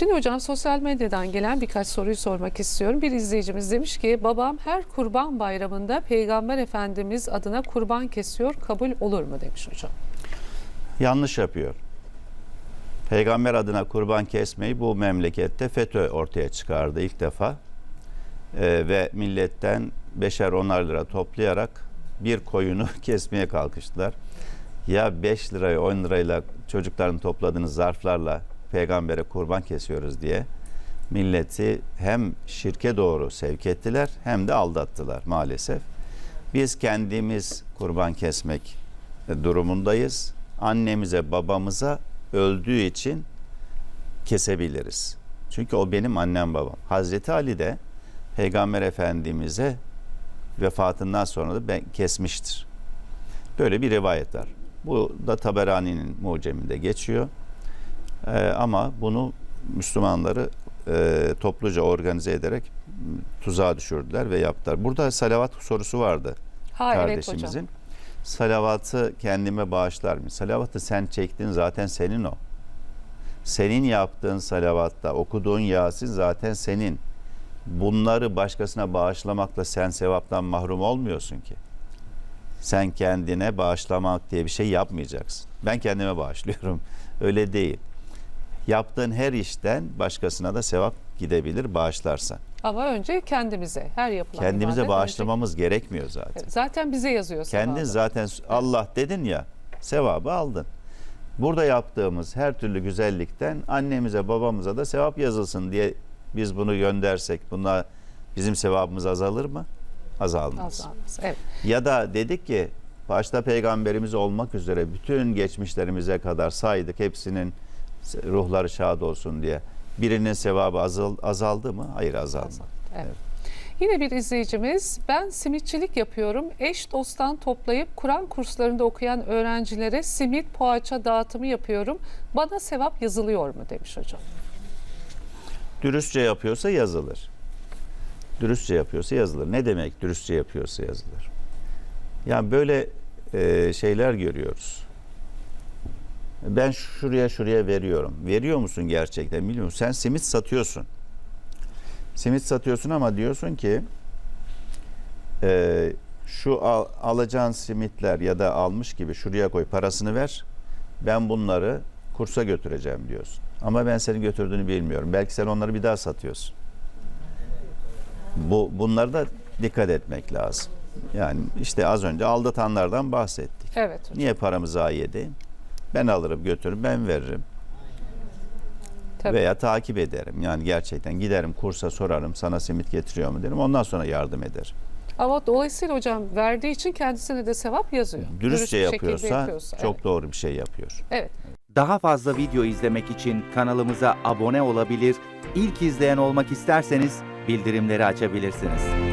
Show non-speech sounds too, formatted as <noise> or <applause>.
Şimdi hocam sosyal medyadan gelen birkaç soruyu sormak istiyorum. Bir izleyicimiz demiş ki babam her kurban bayramında Peygamber Efendimiz adına kurban kesiyor kabul olur mu demiş hocam. Yanlış yapıyor. Peygamber adına kurban kesmeyi bu memlekette FETÖ ortaya çıkardı ilk defa. Ee, ve milletten beşer onar lira toplayarak bir koyunu <laughs> kesmeye kalkıştılar. Ya 5 lirayı 10 lirayla çocukların topladığınız zarflarla peygambere kurban kesiyoruz diye milleti hem şirke doğru sevk ettiler hem de aldattılar maalesef. Biz kendimiz kurban kesmek durumundayız. Annemize, babamıza öldüğü için kesebiliriz. Çünkü o benim annem babam. Hazreti Ali de Peygamber Efendimiz'e vefatından sonra da ben kesmiştir. Böyle bir rivayet var. Bu da Taberani'nin muceminde geçiyor. Ee, ama bunu Müslümanları e, topluca organize ederek tuzağa düşürdüler ve yaptılar. Burada salavat sorusu vardı Ha evet kardeşimizin. hocam. Salavatı kendime bağışlar mı? Salavatı sen çektin zaten senin o. Senin yaptığın salavatta okuduğun Yasin zaten senin. Bunları başkasına bağışlamakla sen sevaptan mahrum olmuyorsun ki. Sen kendine bağışlamak diye bir şey yapmayacaksın. Ben kendime bağışlıyorum. <laughs> Öyle değil. Yaptığın her işten başkasına da sevap gidebilir bağışlarsan. Ama önce kendimize her yapılan Kendimize bağışlamamız gerekmiyor zaten. önce- zaten bize yazıyor Kendin sevabı. zaten Allah dedin ya sevabı aldın. Burada yaptığımız her türlü güzellikten annemize babamıza da sevap yazılsın diye biz bunu göndersek buna bizim sevabımız azalır mı? Azalmaz. Azalmaz. Evet. Ya da dedik ki başta peygamberimiz olmak üzere bütün geçmişlerimize kadar saydık hepsinin ruhları şad olsun diye. Birinin sevabı azal, azaldı mı? Hayır azalmadı. Evet. Yine bir izleyicimiz ben simitçilik yapıyorum. Eş dosttan toplayıp Kur'an kurslarında okuyan öğrencilere simit poğaça dağıtımı yapıyorum. Bana sevap yazılıyor mu demiş hocam. Dürüstçe yapıyorsa yazılır. Dürüstçe yapıyorsa yazılır. Ne demek dürüstçe yapıyorsa yazılır? Yani böyle e, şeyler görüyoruz. Ben şuraya şuraya veriyorum. Veriyor musun gerçekten biliyor musun? Sen simit satıyorsun. Simit satıyorsun ama diyorsun ki e, şu al, alacağın simitler ya da almış gibi şuraya koy parasını ver. Ben bunları kursa götüreceğim diyorsun. Ama ben senin götürdüğünü bilmiyorum. Belki sen onları bir daha satıyorsun. Bu bunlara da dikkat etmek lazım. Yani işte az önce aldatanlardan bahsettik. Evet hocam. Niye paramı zayi edeyim? Ben alırım götürürüm ben veririm. Tabii. Veya takip ederim. Yani gerçekten giderim kursa sorarım sana simit getiriyor mu derim. Ondan sonra yardım ederim. Ama dolayısıyla hocam verdiği için kendisine de sevap yazıyor. Dürüstçe bir şekilde yapıyorsa, çok evet. doğru bir şey yapıyor. Evet. Daha fazla video izlemek için kanalımıza abone olabilir, ilk izleyen olmak isterseniz bildirimleri açabilirsiniz.